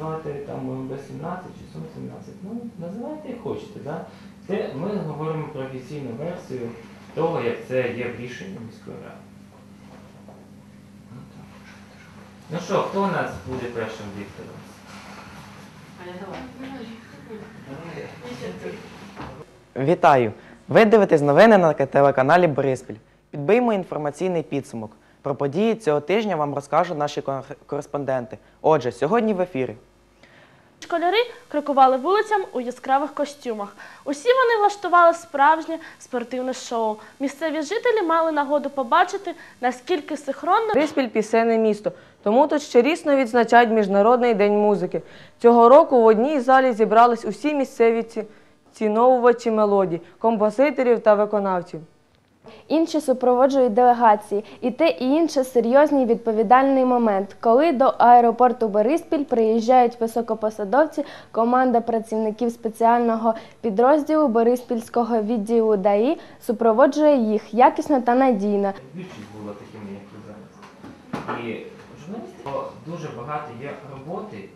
називати там МБ-17 чи Сум-17, ну називайте як хочете. Да? Це ми говоримо про офіційну версію того, як це є в рішенні міської ради. Ну. Що, хто у нас буде першим диктором? Вітаю! Ви дивитесь новини на телеканалі Бориспіль. Підбиймо інформаційний підсумок. Про події цього тижня вам розкажуть наші кореспонденти. Отже, сьогодні в ефірі. Школярі крокували вулицям у яскравих костюмах. Усі вони влаштували справжнє спортивне шоу. Місцеві жителі мали нагоду побачити, наскільки синхронно Бориспіль – пісенне місто, тому тут щорічно відзначають Міжнародний день музики. Цього року в одній залі зібрались усі місцеві ціновувачі мелодій, композиторів та виконавців. Інші супроводжують делегації. І те і інше серйозний відповідальний момент, коли до аеропорту Бориспіль приїжджають високопосадовці, команда працівників спеціального підрозділу Бориспільського відділу ДАІ супроводжує їх якісно та надійно. Більшість було такими, як зараз. І журналістів дуже багато є роботи.